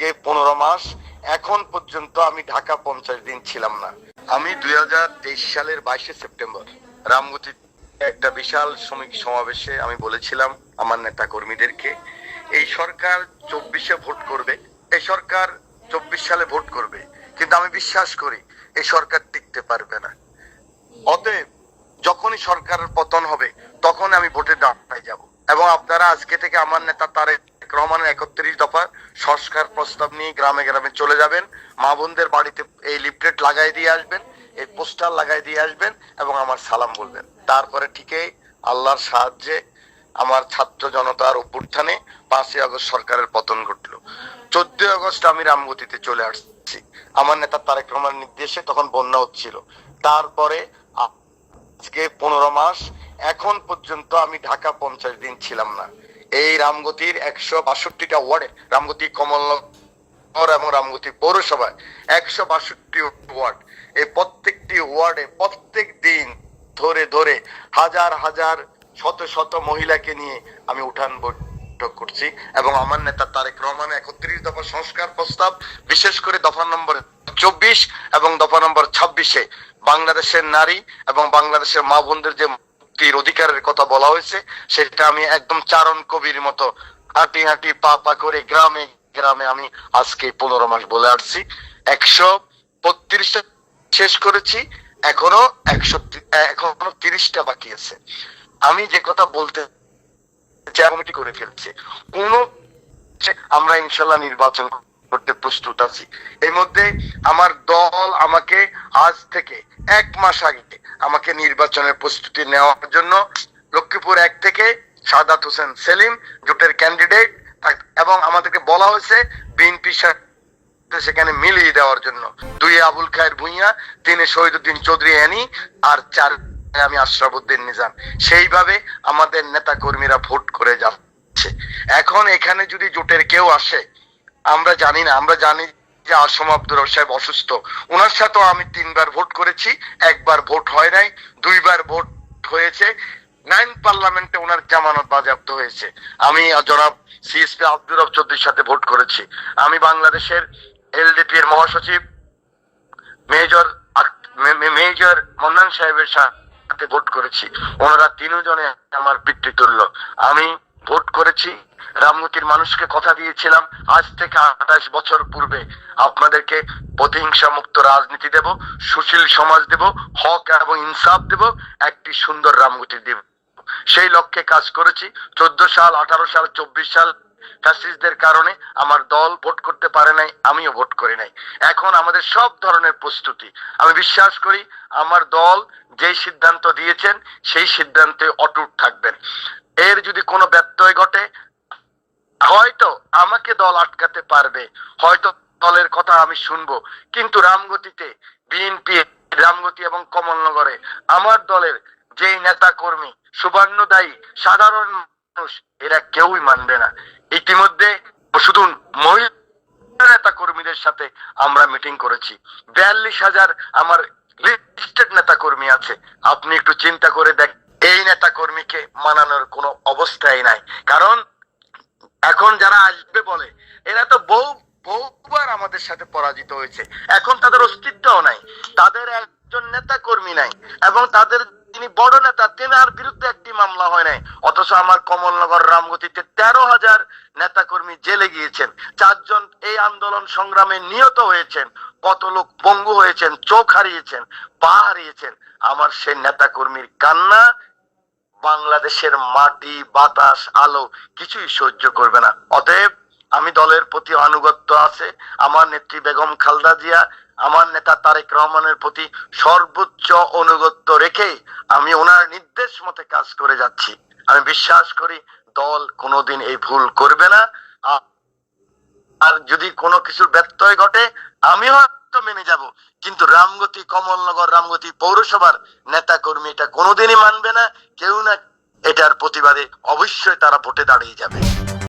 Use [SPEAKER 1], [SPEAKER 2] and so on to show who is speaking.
[SPEAKER 1] আজকে পনেরো মাস, এখন পর্যন্ত আমি ঢাকা পঞ্চাশ দিন ছিলাম না। আমি দুই সালের বাইশে সেপ্টেম্বর, রামগতি একটা বিশাল শ্রমিক সমাবেশে আমি বলেছিলাম আমার নেতা কর্মীদেরকে এই সরকার চব্বিশে ভোট করবে, এই সরকার চব্বিশ সালে ভোট করবে, কিন্তু আমি বিশ্বাস করি এই সরকার টিকতে পারবে না। অতএব যখনই সরকারের পতন হবে তখন আমি ভোটের ডাক্তায় যাব। এবং আপনারা আজকে থেকে আমার নেতা তারেক রহমানের একত্রিশ দফা সংস্কার প্রস্তাব নিয়ে গ্রামে গ্রামে চলে যাবেন। মা বোনদের বাড়িতে এই লিফলেট লাগাই দিয়ে আসবেন, এই পোস্টার লাগাই দিয়ে আসবেন এবং আমার সালাম বলবেন। তারপরে ঠিকই আল্লাহর সাহায্যে আমার ছাত্র জনতার অভ্যুত্থানে পাঁচই আগস্ট সরকারের পতন ঘটলো। চোদ্দই আগস্ট আমি রামগতিতে চলে আসছি। আমার নেতা তারেক রহমানের নির্দেশে তখন বন্যা হচ্ছিল। তারপরে আজকে পনেরো মাস, এখন পর্যন্ত আমি ঢাকা পঞ্চাশ দিন ছিলাম না। এই রামগতির একশো বাষট্টিটা ওয়ার্ডে, রামগতি কমলনগর এবং রামগতি পৌরসভায় একশো বাষট্টি ওয়ার্ড। এই প্রত্যেকটি ওয়ার্ডে প্রত্যেক দিন ধরে ধরে হাজার হাজার শত শত মহিলাকে নিয়ে আমি উঠান বৈঠক করছি এবং আমার নেতা তারেক রহমান একত্রিশ দফা সংস্কার প্রস্তাব, বিশেষ করে দফা নম্বর চব্বিশ এবং দফা নম্বর ছাব্বিশে বাংলাদেশের নারী এবং বাংলাদেশের মা বোনদের যে মুক্তির অধিকারের কথা বলা হয়েছে, সেটা আমি একদম চারণ কবির মতো হাঁটি হাঁটি পা পা করে গ্রামে গ্রামে আমি আজকে পনেরো মাস বলে আসছি। একশো বত্রিশটা শেষ করেছি, এখনও একশো এখনও তিরিশটা বাকি আছে। আমি যে কথা বলতে কমিটি করে ফেলছে। কোন আমরা ইনশাল্লাহ নির্বাচন করতে প্রস্তুত আছি। এর মধ্যে আমার দল আমাকে আজ থেকে এক মাস আগে আমাকে নির্বাচনের প্রস্তুতি নেওয়ার জন্য লক্ষ্মীপুর এক থেকে সাদাত হোসেন সেলিম জোটের ক্যান্ডিডেট এবং আমাদেরকে বলা হয়েছে বিএনপি সেখানে মিলিয়ে দেওয়ার জন্য। দুই আবুল খায়ের ভুইয়া, তিনে শহীদুদ্দিন চৌধুরী অ্যানি, আর চার আমি আশরাফুদ্দিন নিজাম। সেইভাবে আমাদের নেতা কর্মীরা ভোট করে যাচ্ছে। এখন এখানে যদি জোটের কেউ আসে আমরা জানি না, আমরা জানি যে আসম আব্দুর সাহেব অসুস্থ। ওনার সাথেও আমি তিনবার ভোট করেছি, একবার ভোট হয় নাই, দুইবার ভোট হয়েছে। নাইন পার্লামেন্টে ওনার জামানত বাজেয়াপ্ত হয়েছে। আমি জনাব সিএসপি আব্দুর রব চৌধুরীর সাথে ভোট করেছি। আমি বাংলাদেশের এলডিপি এর মহাসচিব, মেজর মেজর মন্নান সাহেবের সাথে ভোট করেছি। ওনারা তিনজনে আমার পিতৃতুল্য। আমি ভোট করেছি। রামগতির মানুষকে কথা দিয়েছিলাম, আজ থেকে আঠাশ বছর পূর্বে। আপনাদেরকে প্রতিহিংসা মুক্ত রাজনীতি দেব, সুশীল সমাজ দেব, হক এবং ইনসাফ দেব, একটি সুন্দর রামগতি দেব। সেই লক্ষ্যে কাজ করেছি। চোদ্দ সাল, আঠারো সাল, চব্বিশ সাল ফ্যাসিস্টদের কারণে আমার দল ভোট করতে পারে নাই, আমিও ভোট করি নাই। এখন আমাদের সব ধরনের প্রস্তুতি। আমি বিশ্বাস করি, আমার দল যেই সিদ্ধান্ত দিয়েছেন, সেই সিদ্ধান্তে অটুট থাকবেন। এর যদি কোনো ব্যত্যয় ঘটে, হয়তো আমাকে দল আটকাতে পারবে। হয়তো দলের কথা আমি শুনব। কিন্তু রামগতিতে, বিএনপি, রামগতি এবং কমলনগরে আমার দলের যেই নেতা কর্মী সুবর্ণদায়ী, সাধারণ মানুষ, এরা কেউই মানবে না। ইতিমধ্যে শুধু মহিলা নেতা কর্মীদের সাথে আমরা মিটিং করেছি। বিয়াল্লিশ হাজার আমার লিস্টেড নেতা কর্মী আছে। আপনি একটু চিন্তা করে দেখ এই নেতা কর্মীকে মানানোর কোনো অবস্থাই নাই। কারণ এখন যারা আসবে বলে, এরা তো বহু, বহুবার আমাদের সাথে পরাজিত হয়েছে। এখন তাদের অস্তিত্বও নাই। তাদের একজন নেতা কর্মী নাই। এবং তাদের তিনি বড় নেতা, তেনার বিরুদ্ধে একটি মামলা হয় নাই। অথচ আমার কমলনগর রামগতিতে তেরো হাজার নেতা কর্মী জেলে গিয়েছেন। চারজন এই আন্দোলন সংগ্রামে নিহত হয়েছেন। কত লোক পঙ্গু হয়েছেন, চোখ হারিয়েছেন, পা হারিয়েছেন, আমার সেই নেতা কর্মীর কান্না বাংলাদেশের মাটি, বাতাস, আলো কিছুই সহ্য করবে না। অতএব আমি দলের প্রতি আনুগত্য আছে, আমার নেত্রী বেগম খালদা জিয়া, আমার নেতা তারেক রহমানের প্রতি সর্বোচ্চ অনুগত্য রেখে আমি ওনার নির্দেশ মতে কাজ করে যাচ্ছি। আমি বিশ্বাস করি দল কোনোদিন এই ভুল করবে না। আর যদি কোনো কিছুর ব্যত্যয় ঘটে, আমি হয়তো মেনে যাব। কিন্তু রামগতি, কমলনগর রামগতি পৌরসভার নেতা কর্মী এটা কোনোদিনই মানবে না। কেউ না এটার প্রতিবাদে অবশ্যই তারা ভোটে দাঁড়িয়ে যাবে।